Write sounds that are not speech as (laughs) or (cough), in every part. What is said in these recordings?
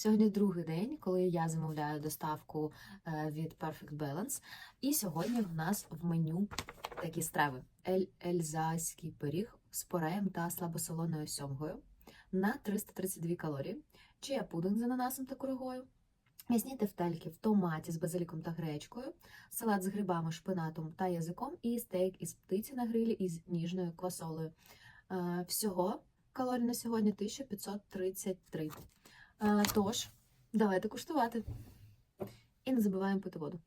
Сьогодні другий день, коли я замовляю доставку е, від Perfect Balance. І сьогодні в нас в меню такі страви: Ель Ельзайський пиріг з пореєм та слабосолоною сьомгою на 332 калорії, чия пудинг з ананасом та курагою, м'ясні тефтельки в томаті з базиліком та гречкою, салат з грибами, шпинатом та язиком і стейк із птиці на грилі із ніжною квасолею. Е, Всього калорій на сьогодні 1533. Тож, давайте куштувати. І не забуваємо пити воду.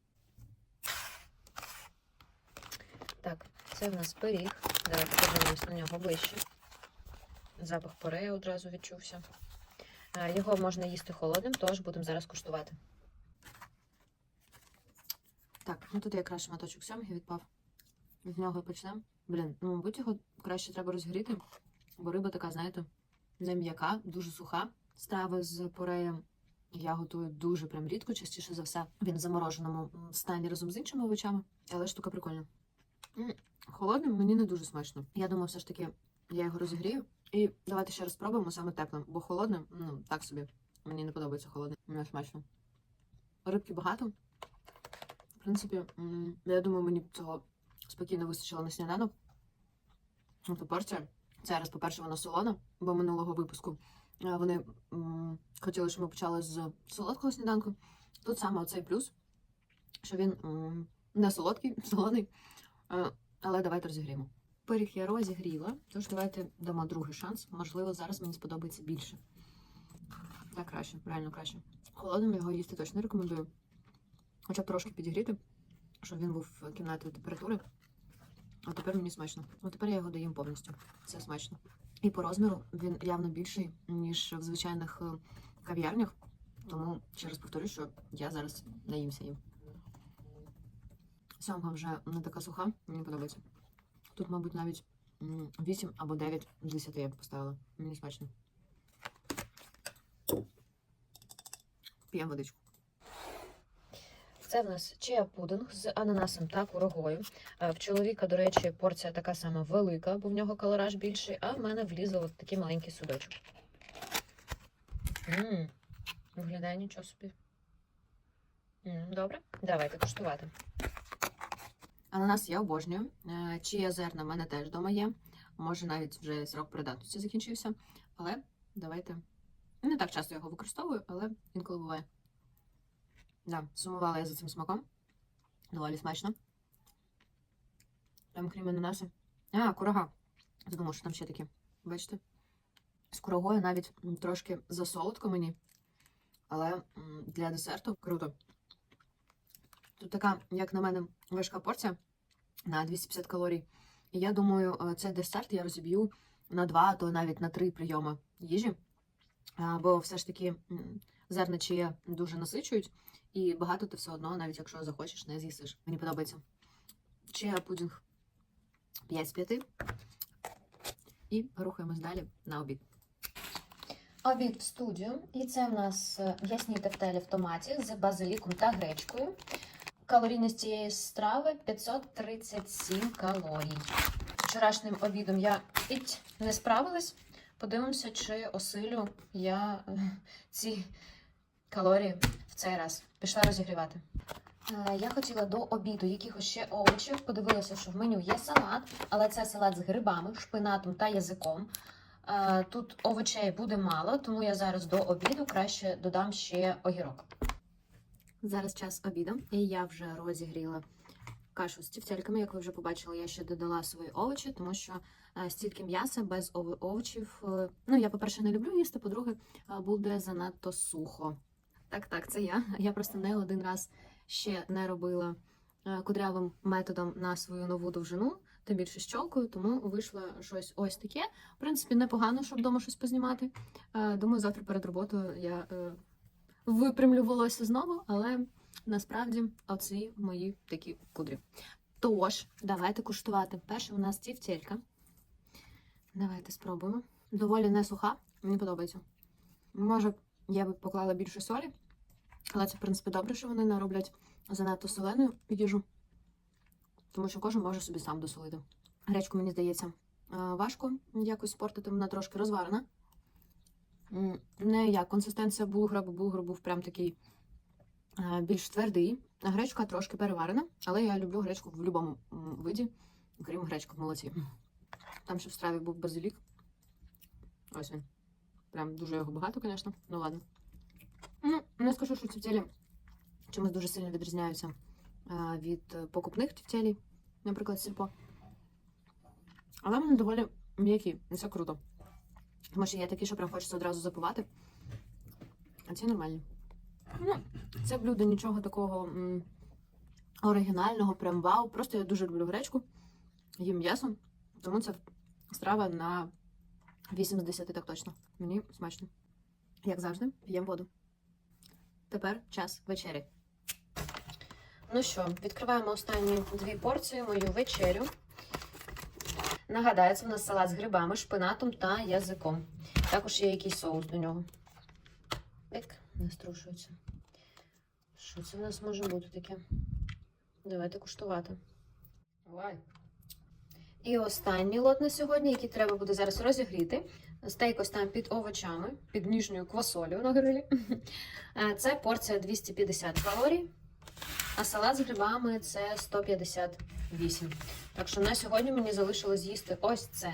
Так, це в нас пиріг. Давайте подивимось на нього ближче. Запах пореї одразу відчувся. Його можна їсти холодним, тож будемо зараз куштувати. Так, ну тут якраз шматочок сьомги відпав. Від нього і почнемо. Блін, ну, мабуть, його краще треба розгріти, бо риба така, знаєте, не м'яка, дуже суха. Страви з пореєм я готую дуже прям рідко, частіше за все. Він в замороженому стані разом з іншими овочами, але штука прикольна. Холодним мені не дуже смачно. Я думаю, все ж таки я його розігрію. І давайте ще раз спробуємо саме теплим, бо холодним, ну так собі. Мені не подобається холодним. Не смачно. Рибки багато. В принципі, я думаю, мені цього спокійно вистачило на сніданок. Тобто порція. Це раз, по-перше, вона солона, бо минулого випуску вони хотіли, щоб ми почали з солодкого сніданку. Тут саме оцей плюс, що він не солодкий, (laughs) солоний. Але давайте розігріємо. Пиріг я розігріла, тож давайте дамо другий шанс. Можливо, зараз мені сподобається більше. Так краще, реально краще. Холодним його їсти точно не рекомендую. Хоча б трошки підігріти, щоб він був кімнатної температури. А тепер мені смачно. Ну тепер я його доїм повністю. Це смачно. І по розміру він явно більший, ніж в звичайних е, кав'ярнях. Тому ще раз повторю, що я зараз наїмся їм. Сьомга вже не така суха, мені подобається. Тут, мабуть, навіть 8 або 9 з 10 я б поставила. Мені смачно. П'ємо водичку. Це в нас чия пудинг з ананасом та курагою. Е, В чоловіка, до речі, порція така сама велика, бо в нього калораж більший, а в мене влізло от такий маленький судочок. Ммм, виглядає нічого собі. М, Добре, давайте куштувати. Ананас я обожнюю. Е, Чия зерна в мене теж вдома є. Може, навіть вже срок придатності закінчився. Але давайте. Не так часто його використовую, але інколи буває. Да, сумувала я за цим смаком. Доволі смачно. Там крім ананаса. А, курага. Я думала, що там ще таке. Бачите? З курагою навіть трошки засолодко мені. Але для десерту круто. Тут така, як на мене, важка порція на 250 калорій. І я думаю, е, цей десерт я розіб'ю на два, а то навіть на три прийоми їжі. Бо все ж таки зерна чия дуже насичують, і багато ти все одно, навіть якщо захочеш, не з'їсиш. Мені подобається. Чия пудінг 5 з 5. І рухаємось далі на обід. Обід в студію. І це в нас е, ясні тефтелі в томаті з базиліком та гречкою. Калорійність цієї страви 537 калорій. Вчорашнім обідом я не справилась. Подивимося, чи осилю я е, ці калорії в цей раз. Пішла розігрівати. Е, Я хотіла до обіду якихось ще овочів. Подивилася, що в меню є салат, але це салат з грибами, шпинатом та язиком. Е, Тут овочей буде мало, тому я зараз до обіду краще додам ще огірок. Зараз час обіду, і я вже розігріла кашу з тівтельками. Як ви вже побачили, я ще додала свої овочі, тому що е, стільки м'яса без овочів. Ну, я, по-перше, не люблю їсти, по-друге, буде занадто сухо. Так, так, це я. Я просто не один раз ще не робила е, кудрявим методом на свою нову довжину, тим більше з чолкою, тому вийшло щось ось таке. В принципі, непогано, щоб вдома щось познімати. Е, Думаю, завтра перед роботою я е, випрямлю волосся знову, але насправді оці мої такі кудрі. Тож, давайте куштувати. Перше у нас тівтелька. Давайте спробуємо. Доволі не суха, мені подобається. Може, я би поклала більше солі, але це, в принципі, добре, що вони не роблять занадто солену їжу, тому що кожен може собі сам досолити. Гречку, мені здається, е, важко якось спортити, вона трошки розварена. Не як консистенція булгра, бо булгур був прям такий е, більш твердий. Гречка трошки переварена, але я люблю гречку в будь-якому виді, крім гречки в молоці. Там ще в страві був базилік. Ось він. Прям дуже його багато, звісно. Ну ладно. Ну, не скажу, що тівтєлі чимось дуже сильно відрізняються від е, покупних тівтєлій, наприклад, сільпо. Але вони доволі м'які, і це круто. Тому що є такі, що прям хочеться одразу запивати. А ці нормальні. Ну, це блюдо нічого такого м, оригінального, прям вау. Просто я дуже люблю гречку, їм м'ясо, тому це страва на 8 з 10 так точно. Мені смачно. Як завжди, п'ємо воду. Тепер час вечері. Ну що, відкриваємо останні дві порції, мою вечерю. Нагадаю, це в нас салат з грибами, шпинатом та язиком. Також є якийсь соус до нього. Не струшується. Що це в нас може бути таке? Давайте куштувати. Давай. І останній лот на сьогодні, який треба буде зараз розігріти. Стейк там під овочами, під ніжньою квасолею на грилі. (laughs) Е, Це порція 250 калорій, а салат з грибами це 158. Так що на сьогодні мені залишилось з'їсти ось це.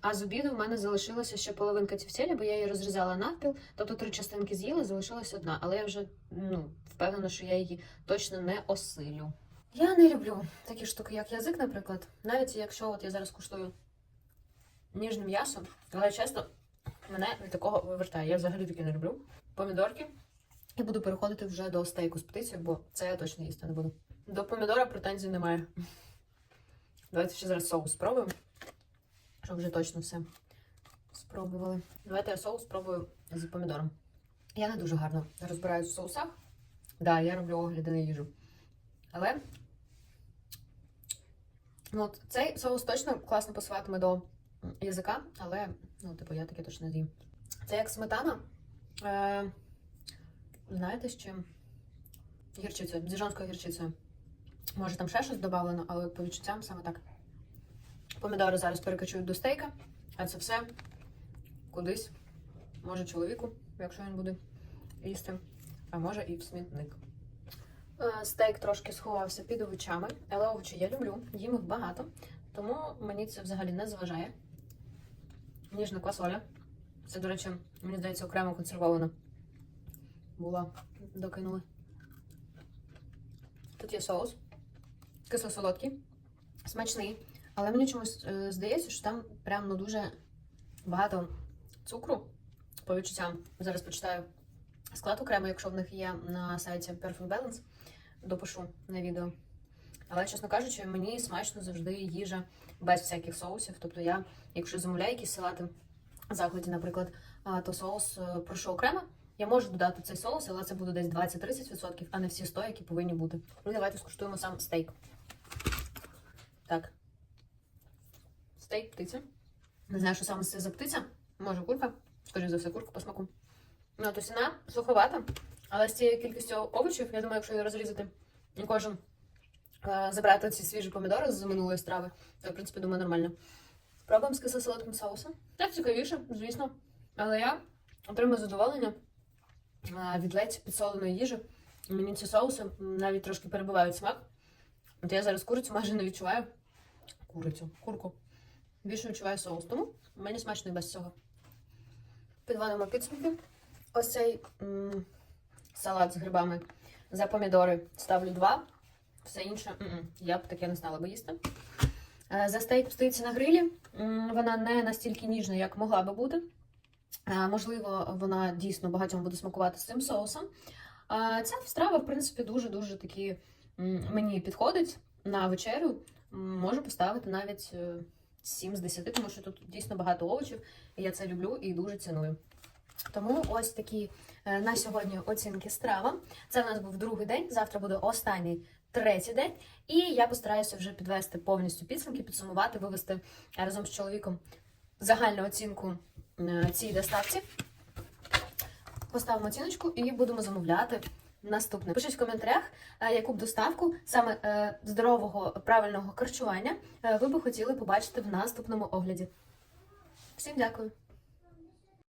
А з обіду в мене залишилася ще половинка тівтєлі, бо я її розрізала навпіл. Тобто три частинки з'їла, залишилась одна. Але я вже ну, впевнена, що я її точно не осилю. Я не люблю такі штуки, як язик, наприклад. Навіть якщо от я зараз куштую ніжне м'ясо, але чесно, мене від такого вивертає. Я взагалі таке не люблю. Помідорки. І буду переходити вже до стейку з птиці, бо це я точно їсти не буду. До помідора претензій немає. Давайте ще зараз соус спробуємо. Щоб вже точно все спробували. Давайте я соус спробую з помідором. Я не дуже гарно розбираюсь в соусах. Так, да, я роблю огляди на їжу. Але ну, цей соус точно класно пасуватиме до язика, але, ну, типу, я таке точно не з'їм. Це як сметана. Е, знаєте, з чим? Гірчицею, діжонською гірчицею. Може, там ще щось додавлено, але по відчуттям саме так. Помідори зараз перекачують до стейка, а це все кудись. Може чоловіку, якщо він буде їсти, а може і в смітник. Е, Стейк трошки сховався під овочами, але овочі я люблю, їм їх багато, тому мені це взагалі не заважає. Ніжна квасоля. Це, до речі, мені здається, окремо консервована. Була, докинули. Тут є соус, кисло-солодкий, смачний. Але мені чомусь е, здається, що там прям ну, дуже багато цукру по відчуттям. Зараз почитаю склад окремо, якщо в них є на сайті Perfect Balance, допишу на відео. Але, чесно кажучи, мені смачно завжди їжа без всяких соусів. Тобто я, якщо замовляю якісь салати в закладі, наприклад, то соус е, прошу окремо. Я можу додати цей соус, але це буде десь 20-30%, а не всі 100, які повинні бути. Ну, давайте скуштуємо сам стейк. Так. Стейк, птиця. Не знаю, що саме це за птиця. Може, курка. Скоріше за все, курка по смаку. Ну, то ціна суховата, але з цією кількістю овочів, я думаю, якщо її розрізати кожен забрати ці свіжі помідори з минулої страви, то, в принципі, думаю, нормально. Пробуємо з кисло-солодким соусом. Так цікавіше, звісно. Але я отримую задоволення е, від ледь підсоленої їжі. Мені ці соуси навіть трошки перебивають смак. От я зараз курицю майже не відчуваю. Курицю, курку. Більше відчуваю соус, тому мені смачно і без цього. Підводимо підсумки. Ось цей м, салат з грибами за помідори ставлю 2. Все інше м-м, я б таке не стала би їсти. Е, За стейк птиці на грилі. Вона не настільки ніжна, як могла би бути. Е, Можливо, вона дійсно багатьом буде смакувати з цим соусом. Ця страва, в принципі, дуже-дуже таки м, мені підходить на вечерю. Можу поставити навіть е, 7 з 10, тому що тут дійсно багато овочів, і я це люблю і дуже ціную. Тому ось такі е, на сьогодні оцінки стравам. Це в нас був другий день, завтра буде останній третій день. І я постараюся вже підвести повністю підсумки, підсумувати, вивести разом з чоловіком загальну оцінку е, цій доставці. Поставимо оціночку і будемо замовляти наступне. Пишіть в коментарях, е, яку б доставку саме е, здорового правильного харчування ви би хотіли побачити в наступному огляді. Всім дякую!